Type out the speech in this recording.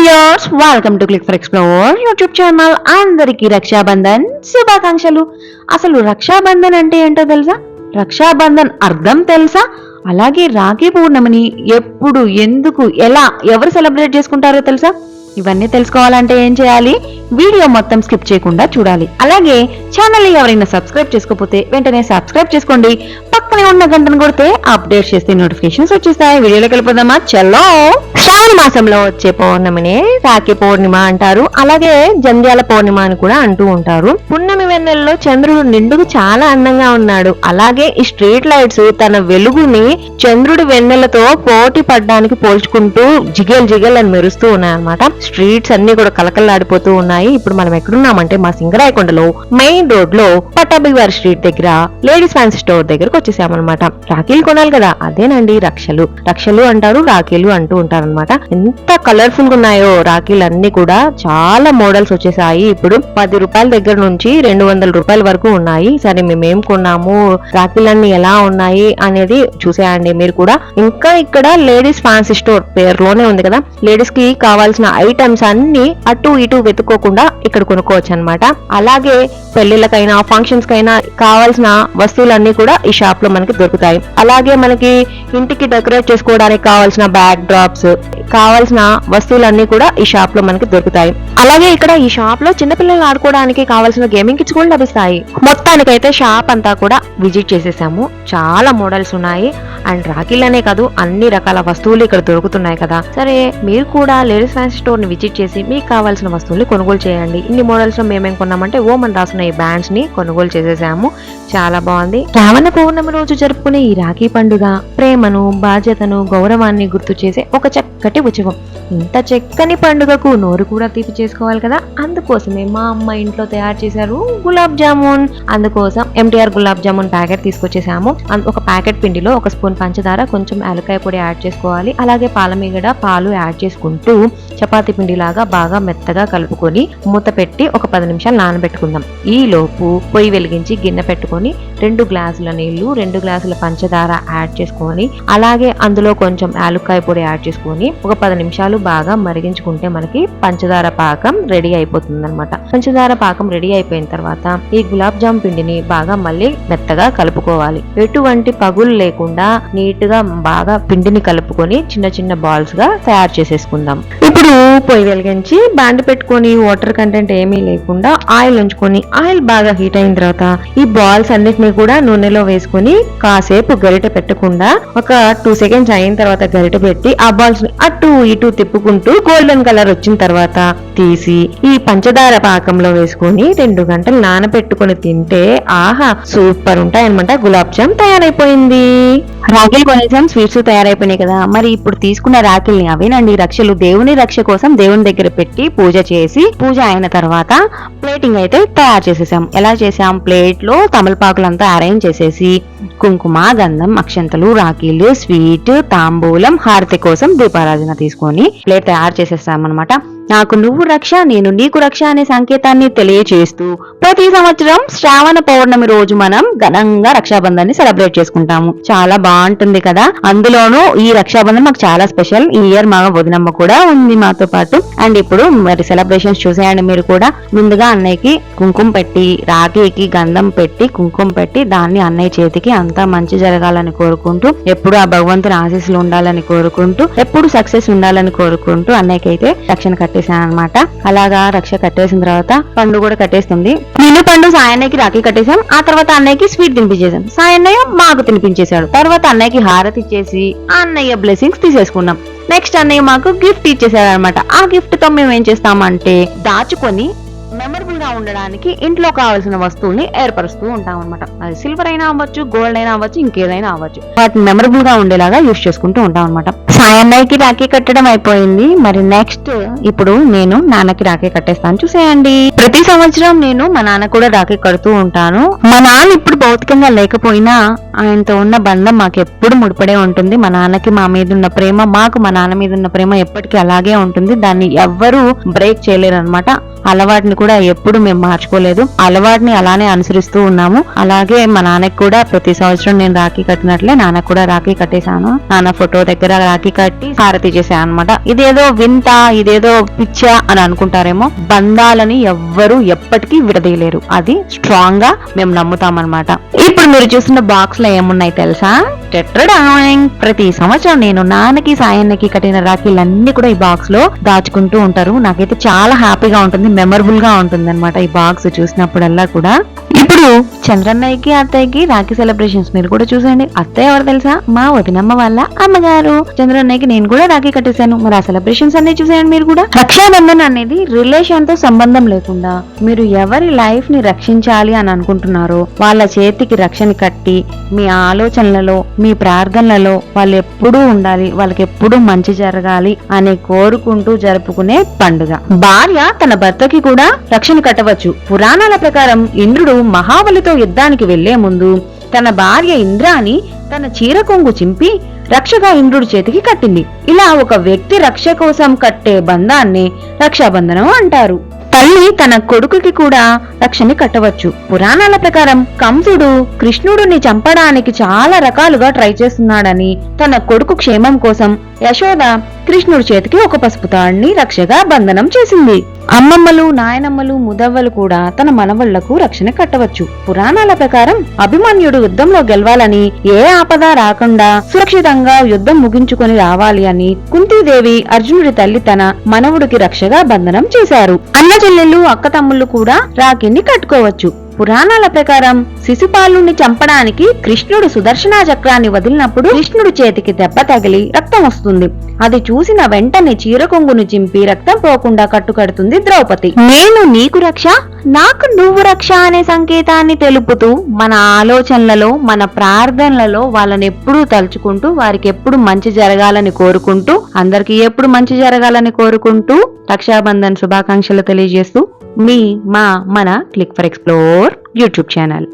Viewers welcome to click for explore YouTube channel అందరికీ రక్షాబంధన్ శుభాకాంక్షలు. అసలు రక్షాబంధన్ అంటే ఏంటో తెలుసా? రక్షాబంధన్ అర్థం తెలుసా? అలాగే రాఖీ పూర్ణమిని ఎప్పుడు ఎందుకు ఎలా ఎవరు సెలబ్రేట్ చేసుకుంటారో తెలుసా? ఇవన్నీ తెలుసుకోవాలంటే ఏం చేయాలి? వీడియో మొత్తం స్కిప్ చేయకుండా చూడాలి. అలాగే ఛానల్ ఎవరైనా సబ్స్క్రైబ్ చేసుకోకపోతే వెంటనే సబ్స్క్రైబ్ చేసుకోండి. పక్కనే ఉన్న గంటను కొడితే అప్డేట్ చేస్తే నోటిఫికేషన్స్ వచ్చేస్తాయి. వీడియోలోకి వెళ్ళిపోదామా చలో! శ్రావణ మాసంలో వచ్చే పౌర్ణమినే రాఖీ పౌర్ణిమ అంటారు. అలాగే జంధ్యాల పౌర్ణిమ అని కూడా అంటూ ఉంటారు. పున్నమి వెన్నెల్లో చంద్రుడు నిండుకు చాలా అందంగా ఉన్నాడు. అలాగే ఈ స్ట్రీట్ లైట్స్ తన వెలుగుని చంద్రుడి వెన్నెలతో పోటీ పడడానికి పోల్చుకుంటూ జిగేల్ జిగేల్ అని మెరుస్తూ ఉన్నాయన్నమాట. స్ట్రీట్స్ అన్ని కూడా కలకల్లాడిపోతూ ఉన్నాయి. ఇప్పుడు మనం ఎక్కడున్నామంటే మా సింగరాయకొండలో మెయిన్ రోడ్లో పట్టాభివారి స్ట్రీట్ దగ్గర లేడీస్ ఫ్యాన్సీ స్టోర్ దగ్గరకు వచ్చేసామన్నమాట రాఖీలు కొనాలి కదా అదేనండి రక్షలు. రక్షలు అంటారు రాఖీలు అంటూ ఉంటారనమాట ఎంత కలర్ఫుల్గా ఉన్నాయో రాఖీలు అన్ని కూడా చాలా మోడల్స్ వచ్చేసాయి. ఇప్పుడు పది రూపాయల దగ్గర నుంచి రెండు వందల రూపాయల వరకు ఉన్నాయి. సరే మేమేం కొన్నాము రాఖీలన్నీ ఎలా ఉన్నాయి అనేది చూసేయండి. మీరు కూడా ఇంకా ఇక్కడ లేడీస్ ఫ్యాన్సీ స్టోర్ పేరులోనే ఉంది కదా. లేడీస్కి కావాల్సిన ఐటమ్స్ అన్ని అటు ఇటు వెతుక్కోకుండా ఇక్కడ కొనుక్కోవచ్చు అనమాట అలాగే పెళ్ళిళ్ళకైనా ఫంక్షన్స్ కైనా కావాల్సిన వస్తువులన్నీ కూడా ఈ షాప్లో మనకి దొరుకుతాయి. అలాగే మనకి ఇంటికి డెకరేట్ చేసుకోవడానికి కావాల్సిన బ్యాక్ డ్రాప్స్ కావాల్సిన వస్తువులన్నీ కూడా ఈ షాప్లో మనకి దొరుకుతాయి. అలాగే ఇక్కడ ఈ షాప్లో చిన్నపిల్లలు ఆడుకోవడానికి కావాల్సిన గేమింగ్ కిట్స్ కూడా లభిస్తాయి. మొత్తానికైతే షాప్ అంతా కూడా విజిట్ చేసేసాము. చాలా మోడల్స్ ఉన్నాయి. అండ్ రాఖీలనే కాదు అన్ని రకాల వస్తువులు ఇక్కడ దొరుకుతున్నాయి కదా. సరే మీరు కూడా లేడీస్ ఫ్యాన్సీ స్టోర్ని విజిట్ చేసి మీకు కావాల్సిన వస్తువులు కొనుగోలు చేయండి. ఇన్ని మోడల్స్లో మేమేం కొన్నామంటే ఓ రాసిన ఈ బ్యాండ్స్ని కొనుగోలు చేసేసాము. చాలా బాగుంది. శ్రావణ పౌర్ణమి రోజు జరుపుకునే ఈ రాఖీ పండుగ ప్రేమను బాధ్యతను గౌరవాన్ని గుర్తు చేసే ఒక చక్కటి ఉత్సవం. ఇంత చక్కని పండుగకు నోరు కూడా తీపి చేసుకోవాలి కదా? అందుకోసమే మా అమ్మ ఇంట్లో తయారు చేశారు గులాబ్ జామున్. అందుకోసం ఎంటీఆర్ గులాబ్ జామున్ ప్యాకెట్ తీసుకొచ్చేసాము. ఒక ప్యాకెట్ పిండిలో ఒక స్పూన్ పంచదార కొంచెం యాలకాయ పొడి యాడ్ చేసుకోవాలి. అలాగే పాల మీగడ పాలు యాడ్ చేసుకుంటూ చపాతీ పిండిలాగా బాగా మెత్తగా కలుపుకొని మూత పెట్టి ఒక పది నిమిషాలు నానబెట్టుకుందాం. ఈ లోపు పొయ్యి వెలిగించి గిన్నె పెట్టుకొని రెండు గ్లాసుల నీళ్ళు రెండు గ్లాసుల పంచదార యాడ్ చేసుకొని అలాగే అందులో కొంచెం యాలుక్కాయ పొడి యాడ్ చేసుకొని ఒక పది నిమిషాలు బాగా మరిగించుకుంటే మనకి పంచదార పాకం రెడీ అయిపోతుంది అనమాట పంచదార పాకం రెడీ అయిపోయిన తర్వాత ఈ గులాబ్ జామ్ పిండిని బాగా మళ్ళీ మెత్తగా కలుపుకోవాలి. ఎటువంటి పగులు లేకుండా నీట్గా బాగా పిండిని కలుపుకొని చిన్న చిన్న బాల్స్గా తయారు చేసేసుకుందాం. ఇప్పుడు పొయ్యి వెలిగించి బాండ్ పెట్టుకొని వాటర్ కంటెంట్ ఏమీ లేకుండా ఆయిల్ ఉంచుకొని ఆయిల్ బాగా హీట్ అయిన తర్వాత ఈ బాల్స్ అన్నిటిని కూడా నూనెలో వేసుకొని కాసేపు గరిట పెట్టకుండా ఒక టూ సెకండ్స్ అయిన తర్వాత గరిట పెట్టి ఆ బాల్స్ అటు ఇటు తిప్పుకుంటూ గోల్డెన్ కలర్ వచ్చిన తర్వాత తీసి ఈ పంచదార పాకంలో వేసుకొని రెండు గంటలు నానబెట్టుకొని తింటే ఆహా సూపర్ ఉంటాయన్నమాట. గులాబ్ జామ్ తయారైపోయింది. రాఖీలు కొనేసాం స్వీట్స్ తయారైపోయినాయి కదా. మరి ఇప్పుడు తీసుకున్న రాఖీల్ని అవేనండి? రక్షలు దేవుని రక్ష కోసం దేవుని దగ్గర పెట్టి పూజ చేసి పూజ అయిన తర్వాత ప్లేటింగ్ అయితే తయారు చేసేసాం. ఎలా చేసాం? ప్లేట్లో తమలపాకులంతా అరేంజ్ చేసేసి కుంకుమ గంధం అక్షంతలు రాఖీలు స్వీట్ తాంబూలం హారతి కోసం దీపారాధన తీసుకొని ప్లేట్ తయారు చేసేసాం అనమాట నాకు నువ్వు రక్ష నేను నీకు రక్ష అనే సంకేతాన్ని తెలియచేస్తూ ప్రతి సంవత్సరం శ్రావణ పౌర్ణమి రోజు మనం ఘనంగా రక్షాబంధాన్ని సెలబ్రేట్ చేసుకుంటాము. చాలా బాగుంటుంది కదా? అందులోనూ ఈ రక్షాబంధన్ మాకు చాలా స్పెషల్. ఈ ఇయర్ మా వదినమ్మ కూడా ఉంది మాతో పాటు. అండ్ ఇప్పుడు మరి సెలబ్రేషన్స్ చూసేయండి మీరు కూడా. ముందుగా అన్నయ్యకి కుంకుమ పెట్టి రాఖీకి గంధం పెట్టి కుంకుమ పెట్టి దాన్ని అన్నయ్య చేతికి అంతా మంచి జరగాలని కోరుకుంటూ ఎప్పుడు ఆ భగవంతుని ఆశీస్సులు ఉండాలని కోరుకుంటూ ఎప్పుడు సక్సెస్ ఉండాలని కోరుకుంటూ అన్నయ్యకి అయితే రక్షణ కట్టేసాను అనమాట అలాగా రక్ష కట్టేసిన తర్వాత పండు కూడా కట్టేస్తుంది. నేను పండు సాయన్నయ్యకి రాఖీ కట్టేశాం. ఆ తర్వాత అన్నయ్యకి స్వీట్ తినిపించేశాం. సాయన్నయ్య మాకు తినిపించేశాడు. తర్వాత అన్నయ్యకి హారతి ఇచ్చేసి ఆ అన్నయ్య బ్లెస్సింగ్స్ తీసేసుకున్నాం. నెక్స్ట్ అన్నయ్య మాకు గిఫ్ట్ ఇచ్చేసాడు అనమాట ఆ గిఫ్ట్తో మేము ఏం చేస్తామంటే దాచుకొని మెమరబుల్ ఉండడానికి ఇంట్లో కావాల్సిన వస్తువుల్ని ఏర్పరుస్తూ ఉంటాం అనమాట అది సిల్వర్ అయినా అవ్వచ్చు గోల్డ్ అయినా అవ్వచ్చు ఇంకేదైనా అవ్వచ్చు. వాటిని మెమరబుల్గా ఉండేలాగా యూస్ చేసుకుంటూ ఉంటాం అనమాట సాయన్నయ్యకి రాఖీ కట్టడం అయిపోయింది. మరి నెక్స్ట్ ఇప్పుడు నేను నాన్నకి రాఖీ కట్టేస్తాను. చూసేయండి. ప్రతి సంవత్సరం నేను మా నాన్న కూడా రాఖీ కడుతూ ఉంటాను. మా నాన్న ఇప్పుడు భౌతికంగా లేకపోయినా ఆయనతో ఉన్న బంధం మాకు ఎప్పుడు ముడిపడే ఉంటుంది. మా నాన్నకి మా మీద ఉన్న ప్రేమ మాకు మా నాన్న మీద ఉన్న ప్రేమ ఎప్పటికీ అలాగే ఉంటుంది. దాన్ని ఎవ్వరూ బ్రేక్ చేయలేరు అనమాట అలవాటుని కూడా ఎప్పుడు మేము మార్చుకోలేదు. అలవాటుని అలానే అనుసరిస్తూ ఉన్నాము. అలాగే మా నాన్నకి కూడా ప్రతి సంవత్సరం నేను రాఖీ కట్టినట్లే నాన్నకు కూడా రాఖీ కట్టేశాను. నాన్న ఫోటో దగ్గర రాఖీ కట్టి హారతి చేశాను అనమాట ఇదేదో వింత ఇదేదో పిచ్చ అని అనుకుంటారేమో. బంధాలని ఎవ్వరు ఎప్పటికీ విడదీయలేరు. అది స్ట్రాంగ్గా మేము నమ్ముతామన్నమాట. ఇప్పుడు మీరు చూసిన బాక్స్లో ఏమున్నాయి తెలుసా? ప్రతి సంవత్సరం నేను నాన్నకి సాయన్నకి కట్టిన రాఖీలన్నీ కూడా ఈ బాక్స్లో దాచుకుంటూ ఉంటారు. నాకైతే చాలా హ్యాపీగా ఉంటుంది మెమరబుల్గా ఉంటుంది అనమాట ఈ బాక్స్ చూసినప్పుడల్లా కూడా. ఇప్పుడు చంద్రన్నయ్యకి అత్తయ్యకి రాఖీ సెలబ్రేషన్స్ మీరు కూడా చూసండి అత్తయ్య ఎవరు తెలుసా? మా వదినమ్మ వాళ్ళ అమ్మగారు. చంద్రన్నయ్యకి నేను కూడా రాఖీ కట్టేశాను. మరి ఆ సెలబ్రేషన్స్ అన్ని చూసేయండి మీరు కూడా. రక్షాబంధన్ అనేది రిలేషన్తో సంబంధం లేకుండా మీరు ఎవరి లైఫ్ని రక్షించాలి అని అనుకుంటున్నారో వాళ్ళ చేతికి రక్షణ కట్టి మీ ఆలోచనలలో మీ ప్రార్థనలలో వాళ్ళు ఎప్పుడూ ఉండాలి వాళ్ళకి ఎప్పుడూ మంచి జరగాలి అని కోరుకుంటూ జరుపుకునే పండుగ. భార్య తన భర్తకి కూడా రక్షణ కట్టవచ్చు. పురాణాల ప్రకారం ఇంద్రుడు మహాబలితో యుద్ధానికి వెళ్ళే ముందు తన భార్య ఇంద్రాని తన చీర కొంగు చింపి రక్షగా ఇంద్రుడి చేతికి కట్టింది. ఇలా ఒక వ్యక్తి రక్ష కోసం కట్టే బంధాన్ని రక్షాబంధనం అంటారు. తల్లి తన కొడుకుకి కూడా రక్షణ కట్టవచ్చు. పురాణాల ప్రకారం కంసుడు కృష్ణుడిని చంపడానికి చాలా రకాలుగా ట్రై చేస్తున్నాడని తన కొడుకు క్షేమం కోసం యశోద కృష్ణుడి చేతికి ఒక పసుపు తాడిని రక్షగా బంధనం చేసింది. అమ్మమ్మలు నాయనమ్మలు ముదవ్వలు కూడా తన మనవళ్ళకు రక్షణ కట్టవచ్చు. పురాణాల ప్రకారం అభిమన్యుడు యుద్ధంలో గెలవాలని ఏ ఆపద రాకుండా సురక్షితంగా యుద్ధం ముగించుకొని రావాలి అని కుంతీదేవి అర్జునుడి తల్లి తన మనవుడికి రక్షగా బంధనం చేశారు. అన్న చెల్లెళ్ళు అక్క తమ్ముళ్ళు కూడా రాఖీని కట్టుకోవచ్చు. పురాణాల ప్రకారం శిశుపాలుని చంపడానికి కృష్ణుడు సుదర్శన చక్రాన్ని వదిలినప్పుడు కృష్ణుడు చేతికి దెబ్బ తగిలి రక్తం వస్తుంది. అది చూసిన వెంటనే చీర కొంగును చింపి రక్తం పోకుండా కట్టుకడుతుంది ద్రౌపది. నేను నీకు రక్ష నాకు నువ్వు రక్ష అనే సంకేతాన్ని తెలుపుతూ మన ఆలోచనలలో మన ప్రార్థనలలో వాళ్ళని ఎప్పుడూ తలుచుకుంటూ వారికి ఎప్పుడు మంచి జరగాలని కోరుకుంటూ అందరికీ ఎప్పుడు మంచి జరగాలని కోరుకుంటూ రక్షాబంధన్ శుభాకాంక్షలు తెలియజేస్తూ మీ మా మన click for explore YouTube channel.